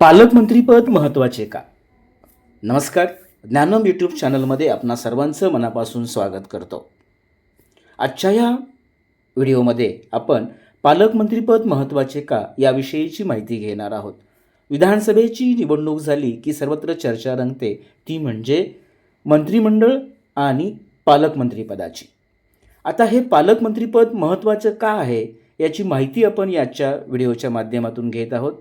पालकमंत्रीपद महत्त्वाचे का? नमस्कार ज्ञानम यूट्यूब चॅनलमध्ये आपणा सर्वांचं मनापासून स्वागत करतो. आजच्या या व्हिडिओमध्ये आपण पालकमंत्रीपद महत्त्वाचे का याविषयीची माहिती घेणार आहोत. विधानसभेची निवडणूक झाली की सर्वत्र चर्चा रंगते ती म्हणजे मंत्रिमंडळ आणि पालकमंत्रीपदाची. आता हे पालकमंत्रीपद महत्त्वाचं का आहे याची माहिती आपण याच्या व्हिडिओच्या माध्यमातून घेत आहोत.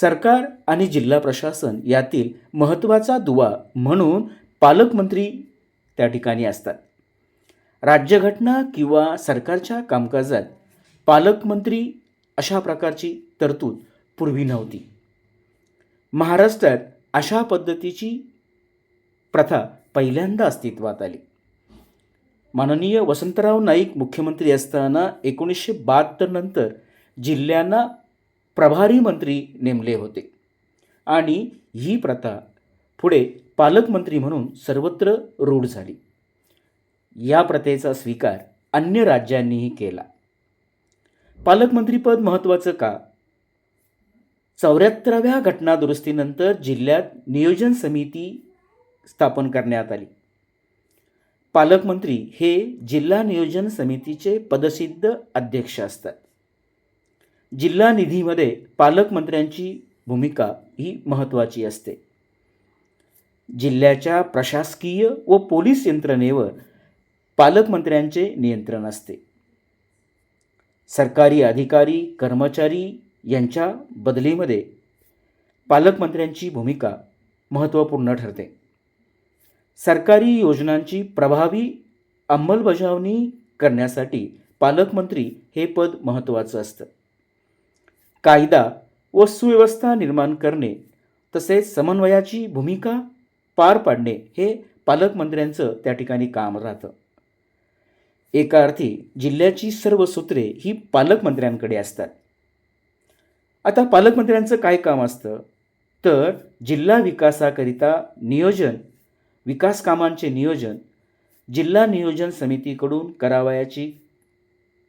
सरकार आणि जिल्हा प्रशासन यातील महत्त्वाचा दुवा म्हणून पालकमंत्री त्या ठिकाणी असतात. राज्यघटना किंवा सरकारच्या कामकाजात पालकमंत्री अशा प्रकारची तरतूद पूर्वी नव्हती. महाराष्ट्रात अशा पद्धतीची प्रथा पहिल्यांदा अस्तित्वात आली. माननीय वसंतराव नाईक मुख्यमंत्री असताना एकोणीसशे बहात्तर नंतर जिल्ह्यांना प्रभारी मंत्री नेमले होते. आणि ही प्रथा पुढे पालकमंत्री म्हणून सर्वत्र रूढ झाली. या प्रथेचा स्वीकार अन्य राज्यांनीही केला. पालकमंत्रीपद महत्त्वाचं का? चौऱ्याहत्तराव्या घटनादुरुस्तीनंतर जिल्ह्यात नियोजन समिती स्थापन करण्यात आली. पालकमंत्री हे जिल्हा नियोजन समितीचे पदसिद्ध अध्यक्ष असतात. जिल्हा निधीमध्ये पालकमंत्र्यांची भूमिका ही महत्त्वाची असते. जिल्ह्याच्या प्रशासकीय व पोलीस यंत्रणेवर पालकमंत्र्यांचे नियंत्रण असते. सरकारी अधिकारी कर्मचारी यांच्या बदलीमध्ये पालकमंत्र्यांची भूमिका महत्त्वपूर्ण ठरते. सरकारी योजनांची प्रभावी अंमलबजावणी करण्यासाठी पालकमंत्री हे पद महत्त्वाचं असतं. कायदा व सुव्यवस्था निर्माण करणे तसेच समन्वयाची भूमिका पार पाडणे हे पालकमंत्र्यांचं त्या ठिकाणी काम राहतं. एका अर्थी जिल्ह्याची सर्व सूत्रे ही पालकमंत्र्यांकडे असतात. आता पालकमंत्र्यांचं काय काम असतं? तर जिल्हा विकासाकरिता नियोजन विकास कामांचे नियोजन जिल्हा नियोजन समितीकडून करावयाची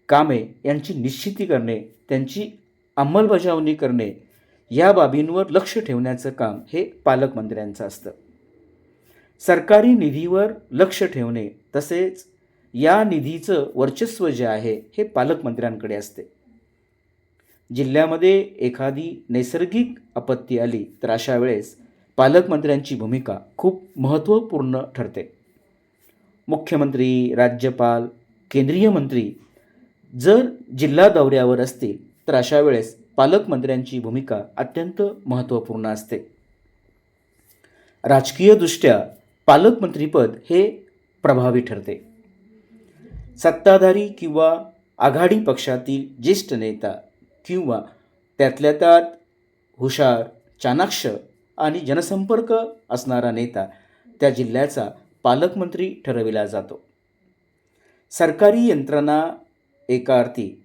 कामे यांची निश्चिती करणे त्यांची अंमलबजावणी करणे या बाबींवर लक्ष ठेवण्याचं काम हे पालकमंत्र्यांचं असतं. सरकारी निधीवर लक्ष ठेवणे तसेच या निधीचं वर्चस्व जे आहे हे पालकमंत्र्यांकडे असते. जिल्ह्यामध्ये एखादी नैसर्गिक आपत्ती आली तर अशा वेळेस पालकमंत्र्यांची भूमिका खूप महत्त्वपूर्ण ठरते. मुख्यमंत्री राज्यपाल केंद्रीय मंत्री जर जिल्हा दौऱ्यावर असतील तर अशा वेळेस पालकमंत्र्यांची भूमिका अत्यंत महत्त्वपूर्ण असते. राजकीयदृष्ट्या पालकमंत्रीपद हे प्रभावी ठरते. सत्ताधारी किंवा आघाडी पक्षातील ज्येष्ठ नेता किंवा त्यातल्या त्यात हुशार चाणाक्ष आणि जनसंपर्क असणारा नेता त्या जिल्ह्याचा पालकमंत्री ठरविला जातो. सरकारी यंत्रणा एका अर्थी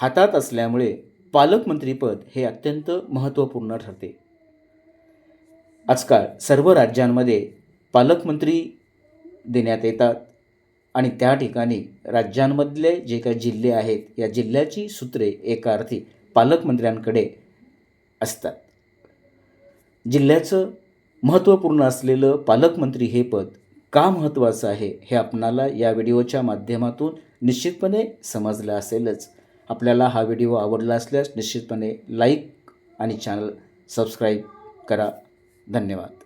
हातात असल्यामुळे पालकमंत्रीपद हे अत्यंत महत्त्वपूर्ण ठरते. आजकाल सर्व राज्यांमध्ये पालकमंत्री देण्यात येतात आणि त्या ठिकाणी राज्यांमधले जे काही जिल्हे आहेत या जिल्ह्याची सूत्रे एका अर्थी पालकमंत्र्यांकडे असतात. जिल्ह्याचं महत्त्वपूर्ण असलेलं पालकमंत्री हे पद का महत्त्वाचं आहे हे आपणाला या व्हिडिओच्या माध्यमातून निश्चितपणे समजलं असेलच. आपल्याला हा व्हिडिओ आवडला असल्यास निश्चितपणे लाईक आणि चॅनल सबस्क्राईब करा. धन्यवाद.